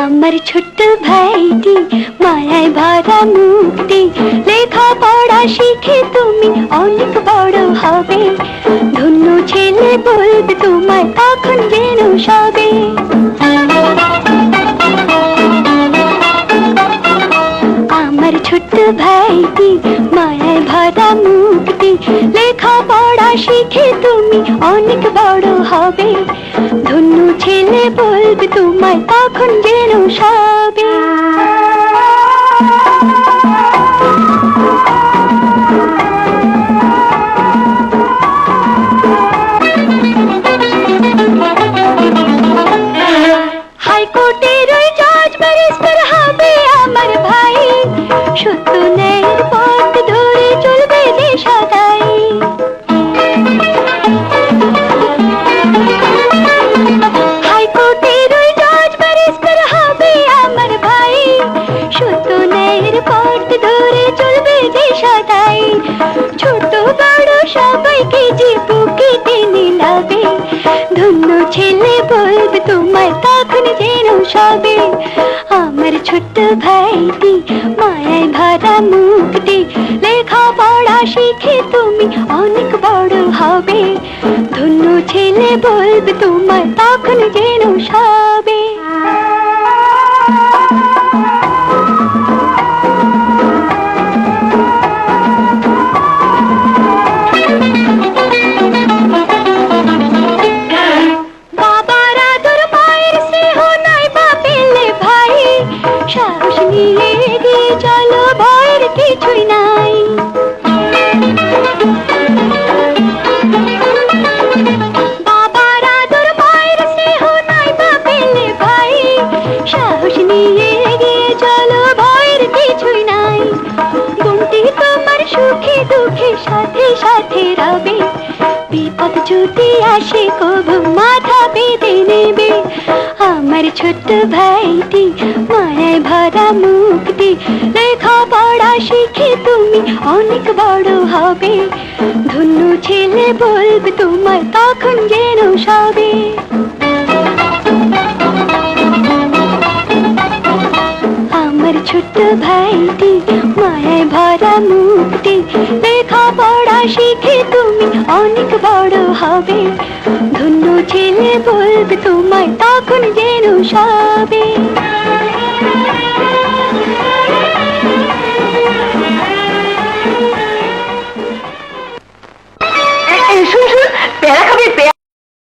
আমার ছোট্ট ভাইটি মায়ায় ভরা মুক্তি লেখা পড়া শিখে তুমি অনেক বড় হবে। ধন্য ছেলে বলবে তোমায় তখন যেন সবে। আমার ছোট্ট ভাইটি, মায়ায় ভরা মুক্তি লেখা পড়া শিখে তুমি অনেক বড় হবে। ধন্য ছেলে বলবে তোমায় তখন যেন সবে। সবাইকে যে বুকে টেনে নেবে। ধন্য ছেলে বলবে তোমায় তখন যেন সবে। আমার ছোট্ট ভাইটি মায়ায় ভরা মুক্তি লেখা পড়া শিখে তুমি অনেক বড় হবে। ধন্য ছেলে বলবে তোমায় তখন যেন সবে। কিছুই নাই। তোমার সুখে দুঃখে সাথে সাথে রবে। বিপদ যদি আসে কবু মাথা নেবে। আমার ছোট্ট ভাইটি মায়ায় ভরা মুক্তি। লেখা, পড়া, শিখে তুমি অনেক বড় হবে। ধন্য ছেলে বলবে তোমার তখন যেন ছোট্ট ভাইটি, মায়ায় ভরা মুক্তি লেখা পড়া শিখে তুমি অনেক বড় হবে। ধন্য ছেলে বলবে তোমায় তখন যেন সবে।